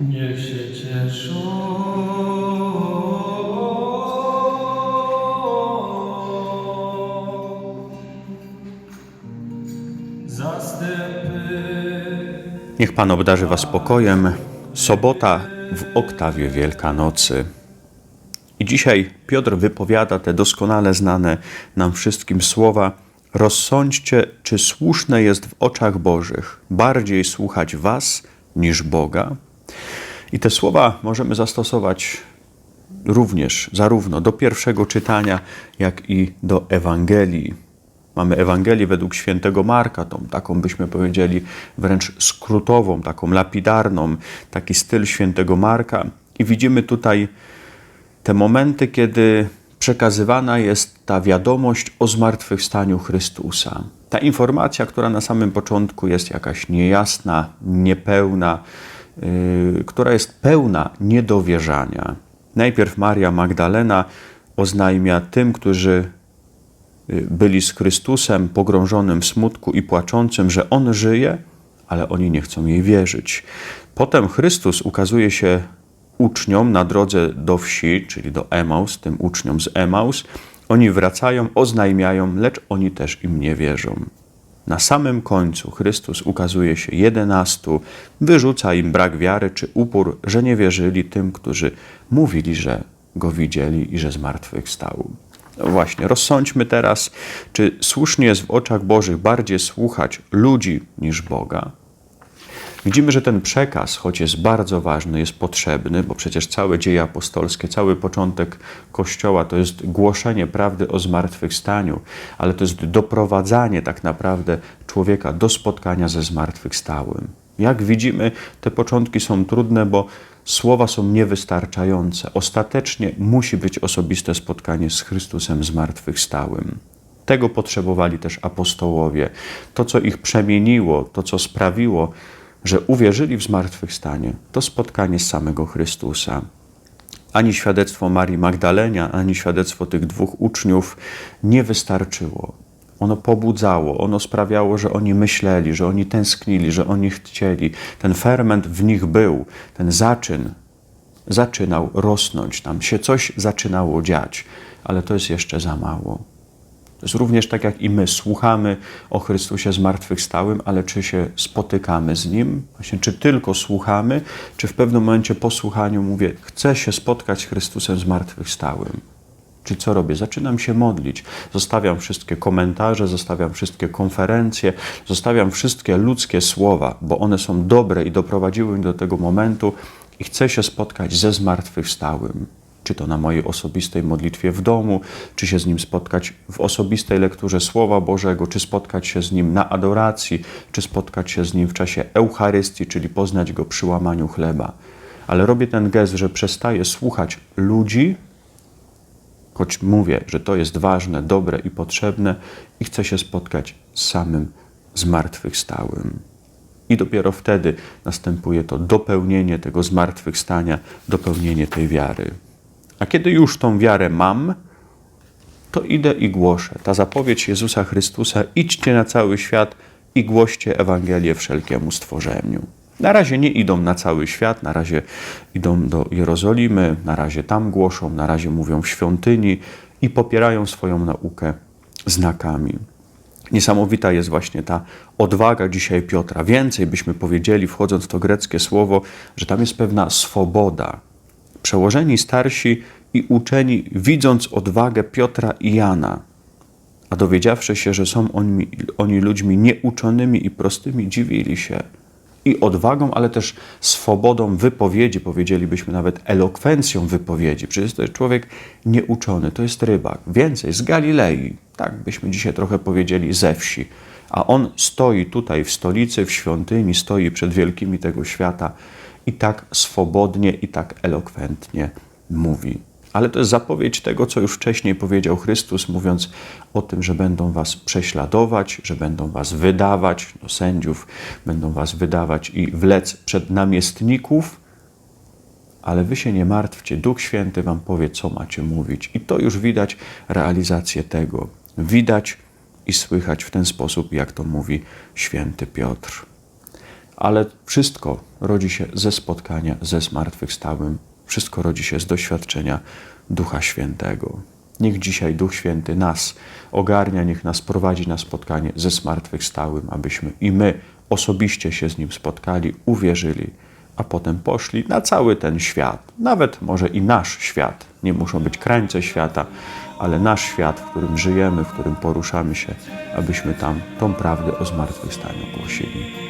Niech się cieszą. Niech Pan obdarzy Was spokojem. Sobota w oktawie Wielkanocy. I dzisiaj Piotr wypowiada te doskonale znane nam wszystkim słowa: Rozsądźcie, czy słuszne jest w oczach Bożych bardziej słuchać Was niż Boga. I te słowa możemy zastosować również zarówno do pierwszego czytania, jak i do Ewangelii. Mamy Ewangelię według świętego Marka, tą taką byśmy powiedzieli wręcz skrótową, taką lapidarną, taki styl świętego Marka. I widzimy tutaj te momenty, kiedy przekazywana jest ta wiadomość o zmartwychwstaniu Chrystusa. Ta informacja, która na samym początku jest jakaś niejasna, niepełna, która jest pełna niedowierzania. Najpierw Maria Magdalena oznajmia tym, którzy y, byli z Chrystusem, pogrążonym w smutku i płaczącym, że On żyje, ale oni nie chcą jej wierzyć. Potem Chrystus ukazuje się uczniom na drodze do wsi, czyli do Emaus, tym uczniom z Emaus. Oni wracają, oznajmiają, lecz oni też im nie wierzą. Na samym końcu Chrystus ukazuje się jedenastu, wyrzuca im brak wiary czy upór, że nie wierzyli tym, którzy mówili, że go widzieli i że zmartwychwstał. No właśnie, rozsądźmy teraz, czy słusznie jest w oczach Bożych bardziej słuchać ludzi niż Boga. Widzimy, że ten przekaz, choć jest bardzo ważny, jest potrzebny, bo przecież całe dzieje apostolskie, cały początek Kościoła to jest głoszenie prawdy o zmartwychwstaniu, ale to jest doprowadzanie tak naprawdę człowieka do spotkania ze zmartwychwstałym. Jak widzimy, te początki są trudne, bo słowa są niewystarczające. Ostatecznie musi być osobiste spotkanie z Chrystusem zmartwychwstałym. Tego potrzebowali też apostołowie. To, co ich przemieniło, to, co sprawiło, że uwierzyli w zmartwychwstanie, to spotkanie z samego Chrystusa. Ani świadectwo Marii Magdalenia, ani świadectwo tych dwóch uczniów nie wystarczyło. Ono pobudzało, ono sprawiało, że oni myśleli, że oni tęsknili, że oni chcieli. Ten ferment w nich był, ten zaczyn zaczynał rosnąć, tam się coś zaczynało dziać, ale to jest jeszcze za mało. Również tak jak i my słuchamy o Chrystusie zmartwychwstałym, ale czy się spotykamy z Nim? Właśnie, czy tylko słuchamy, czy w pewnym momencie po słuchaniu mówię, chcę się spotkać z Chrystusem zmartwychwstałym? Czy co robię? Zaczynam się modlić. Zostawiam wszystkie komentarze, zostawiam wszystkie konferencje, zostawiam wszystkie ludzkie słowa, bo one są dobre i doprowadziły mnie do tego momentu i chcę się spotkać ze zmartwychwstałym czy to na mojej osobistej modlitwie w domu, czy się z Nim spotkać w osobistej lekturze Słowa Bożego, czy spotkać się z Nim na adoracji, czy spotkać się z Nim w czasie Eucharystii, czyli poznać Go przy łamaniu chleba. Ale robię ten gest, że przestaję słuchać ludzi, choć mówię, że to jest ważne, dobre i potrzebne, i chcę się spotkać z samym zmartwychwstałym. I dopiero wtedy następuje to dopełnienie tego zmartwychwstania, dopełnienie tej wiary. A kiedy już tą wiarę mam, to idę i głoszę. Ta zapowiedź Jezusa Chrystusa: idźcie na cały świat i głoście Ewangelię wszelkiemu stworzeniu. Na razie nie idą na cały świat, na razie idą do Jerozolimy, na razie tam głoszą, na razie mówią w świątyni i popierają swoją naukę znakami. Niesamowita jest właśnie ta odwaga dzisiaj Piotra. Więcej byśmy powiedzieli, wchodząc w to greckie słowo, że tam jest pewna swoboda. Przełożeni starsi i uczeni, widząc odwagę Piotra i Jana, a dowiedziawszy się, że są oni, oni ludźmi nieuczonymi i prostymi, dziwili się. I odwagą, ale też swobodą wypowiedzi, powiedzielibyśmy nawet elokwencją wypowiedzi. Przecież to jest człowiek nieuczony, to jest rybak. Więcej, z Galilei, tak byśmy dzisiaj trochę powiedzieli, ze wsi. A on stoi tutaj w stolicy, w świątyni, stoi przed wielkimi tego świata i tak swobodnie i tak elokwentnie mówi. Ale to jest zapowiedź tego, co już wcześniej powiedział Chrystus, mówiąc o tym, że będą was prześladować, że będą was wydawać, no, sędziów będą was wydawać i wlec przed namiestników, ale wy się nie martwcie, Duch Święty wam powie, co macie mówić. I to już widać realizację tego. Widać i słychać w ten sposób, jak to mówi święty Piotr. Ale wszystko rodzi się ze spotkania ze zmartwychwstałym, wszystko rodzi się z doświadczenia Ducha Świętego. Niech dzisiaj Duch Święty nas ogarnia, niech nas prowadzi na spotkanie ze zmartwychwstałym, abyśmy i my osobiście się z Nim spotkali, uwierzyli, a potem poszli na cały ten świat, nawet może i nasz świat. Nie muszą być krańce świata, ale nasz świat, w którym żyjemy, w którym poruszamy się, abyśmy tam tą prawdę o zmartwychwstaniu głosili.